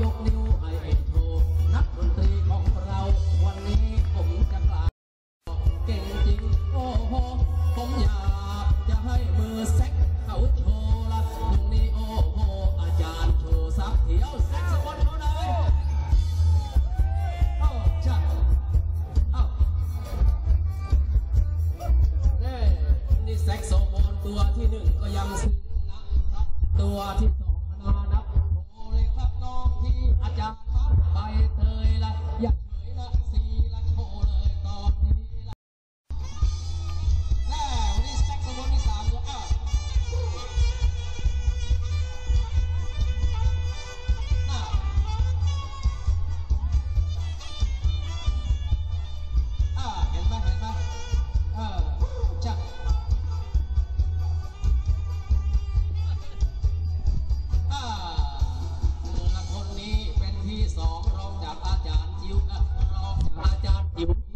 Yok ne อ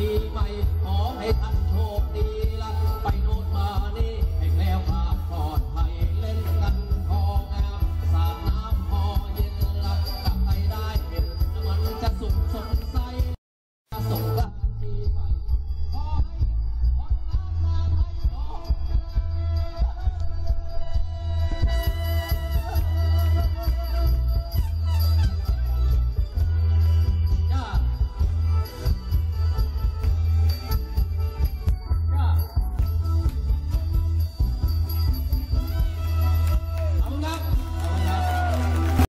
มีไฟขอให้ท่าน